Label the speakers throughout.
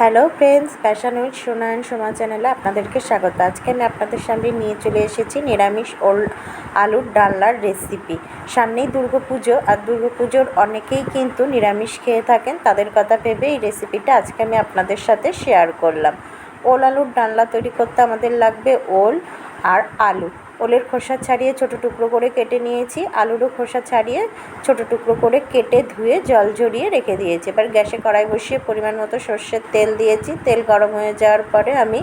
Speaker 1: Hello friends, fashion with Sonayan Soma চ্যানেলে আপনাদেরকে স্বাগত। আজকে আমি আপনাদের সামনে নিয়ে চলে এসেছি নিরামিষ ওল আলুর ডালনার রেসিপি। সামনেই দুর্গাপুজো, আর দুর্গাপুজোর অনেকেই কিন্তু নিরামিষ খেয়ে থাকেন, তাদের কথা ভেবে এই রেসিপিটা আজকে আমি আপনাদের সাথে শেয়ার করলাম। ওল আলুর ডালনা তৈরি করতে আমাদের লাগবে ওল আর আলু। ওলের খোসা ছাড়িয়ে ছোটো টুকরো করে কেটে নিয়েছি। আলুরও খোসা ছাড়িয়ে ছোটো টুকরো করে কেটে ধুয়ে জল ঝরিয়ে রেখে দিয়েছি। এবার গ্যাসে কড়াই বসিয়ে পরিমাণ মতো সর্ষের তেল দিয়েছি। তেল গরম হয়ে যাওয়ার পরে আমি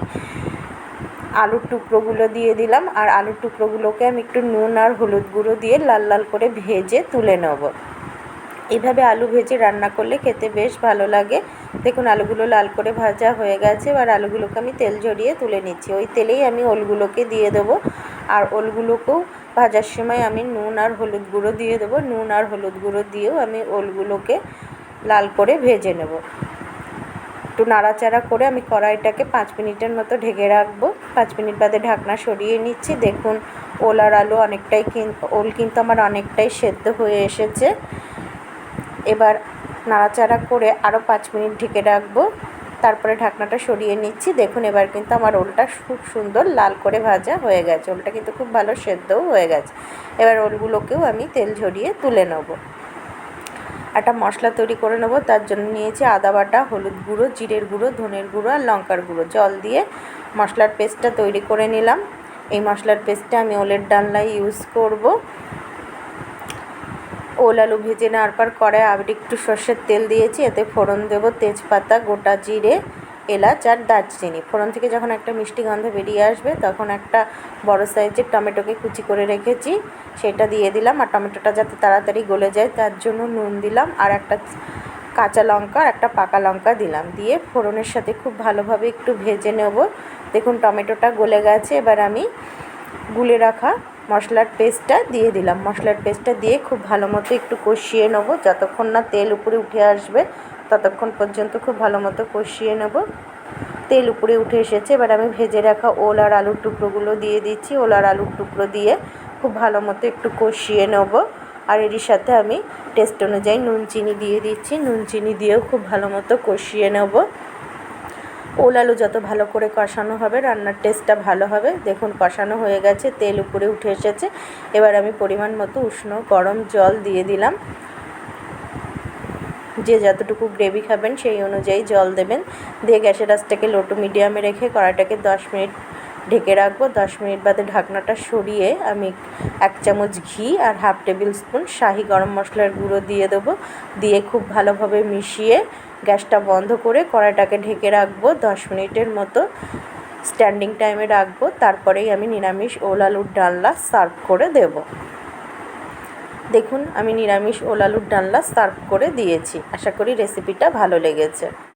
Speaker 1: আলুর টুকরোগুলো দিয়ে দিলাম। আর আলুর টুকরোগুলোকে আমি একটু নুন আর হলুদ গুঁড়ো দিয়ে লাল লাল করে ভেজে তুলে নেব। এইভাবে আলু ভেজে রান্না করলে খেতে বেশ ভালো লাগে। দেখুন, আলুগুলো লাল করে ভাজা হয়ে গেছে। এবার আলুগুলোকে আমি তেল ঝরিয়ে তুলে নিচ্ছি। ওই তেলেই আমি ওলগুলোকে দিয়ে দেবো। আর ওলগুলোকেও ভাজার সময় আমি নুন আর হলুদ গুঁড়ো দিয়ে দেবো। নুন আর হলুদ গুঁড়ো দিয়েও আমি ওলগুলোকে লাল করে ভেজে নেব। একটু নাড়াচাড়া করে আমি কড়াইটাকে পাঁচ মিনিটের মতো ঢেকে রাখব। পাঁচ মিনিট বাদে ঢাকনা সরিয়ে নিচ্ছি। দেখুন, ওল আর আলু অনেকটাই ওল কিন্তু আমার অনেকটাই সেদ্ধ হয়ে এসেছে। এবার নাড়াচাড়া করে আরও পাঁচ মিনিট ঢেকে রাখব। তারপরে ঢাকনাটা সরিয়ে নিচ্ছি। দেখুন, এবার কিন্তু আমার ওলটা খুব সুন্দর লাল করে ভাজা হয়ে গেছে। ওলটা কিন্তু খুব ভালো সেদ্ধও হয়ে গেছে। এবার ওলগুলোকেও আমি তেল ঝরিয়ে তুলে নেব। একটা মশলা তৈরি করে নেব। তার জন্য নিয়েছি আদা বাটা, হলুদ গুঁড়ো, জিরের গুঁড়ো, ধনের গুঁড়ো আর লঙ্কার গুঁড়ো। জল দিয়ে মশলার পেস্টটা তৈরি করে নিলাম। এই মশলার পেস্টটা আমি ওলের ডালনায় ইউজ করব। ওল আলু ভেজে নেওয়ার পর কড়াই আবার একটু সর্ষের তেল দিয়েছি, এতে ফোড়ন দেবো তেজপাতা, গোটা জিরে, এলাচ আর দারচিনি। ফোড়ন থেকে যখন একটা মিষ্টি গন্ধ বেরিয়ে আসবে, তখন একটা বড় সাইজের টমেটোকে কুচি করে রেখেছি, সেটা দিয়ে দিলাম আর টমেটোটা যাতে তাড়াতাড়ি গলে যায়, তার জন্য নুন দিলাম আর একটা কাঁচা লঙ্কা আর একটা পাকা লঙ্কা দিলাম। দিয়ে ফোড়নের সাথে খুব ভালোভাবে একটু ভেজে নেব। দেখুন টমেটোটা গলে গেছে, এবার আমি গুলে রাখা মশলার পেস্টটা দিয়ে দিলাম। মশলার পেস্টটা দিয়ে খুব ভালো মতো একটু কষিয়ে নেব। যতক্ষণ না তেল উপরে উঠে আসবে, ততক্ষণ পর্যন্ত খুব ভালো মতো কষিয়ে নেব। তেল উপরে উঠে এসেছে। এবার আমি ভেজে রাখা ওল আর আলুর টুকরোগুলো দিয়ে দিচ্ছি। ওল আর আলুর টুকরো দিয়ে খুব ভালো মতো একটু কষিয়ে নেব। আর এরই সাথে আমি টেস্ট অনুযায়ী নুন চিনি দিয়ে দিচ্ছি। নুন চিনি দিয়েও খুব ভালো মতো কষিয়ে নেব। ওল আলু যত ভালো করে কষানো হবে, রান্নার টেস্টটা ভালো হবে। দেখুন, কষানো হয়ে গেছে, তেল উপরে উঠে এসেছে। এবার আমি পরিমাণ মতো উষ্ণ গরম জল দিয়ে দিলাম। যে যতটুকু গ্রেভি খাবেন, সেই অনুযায়ী জল দেবেন। দিয়ে গ্যাসের আঁচটাকে লো টু মিডিয়ামে রেখে কড়াইটাকে দশ মিনিট ঢেকে রাখব। দশ মিনিট বাদে ঢাকনাটা সরিয়ে আমি এক চামচ ঘি আর হাফ টেবিল স্পুন শাহি গরম মশলার গুঁড়ো দিয়ে দেবো। দিয়ে খুব ভালোভাবে মিশিয়ে গ্যাসটা বন্ধ করে কড়াইটাকে ঢেকে রাখব। দশ মিনিটের মতো স্ট্যান্ডিং টাইমে রাখব। তারপরেই আমি নিরামিষ ওল আলুর ডালনা সার্ভ করে দেব। দেখুন, আমি নিরামিষ ওল আলুর ডালনা সার্ভ করে দিয়েছি। আশা করি রেসিপিটা ভালো লেগেছে।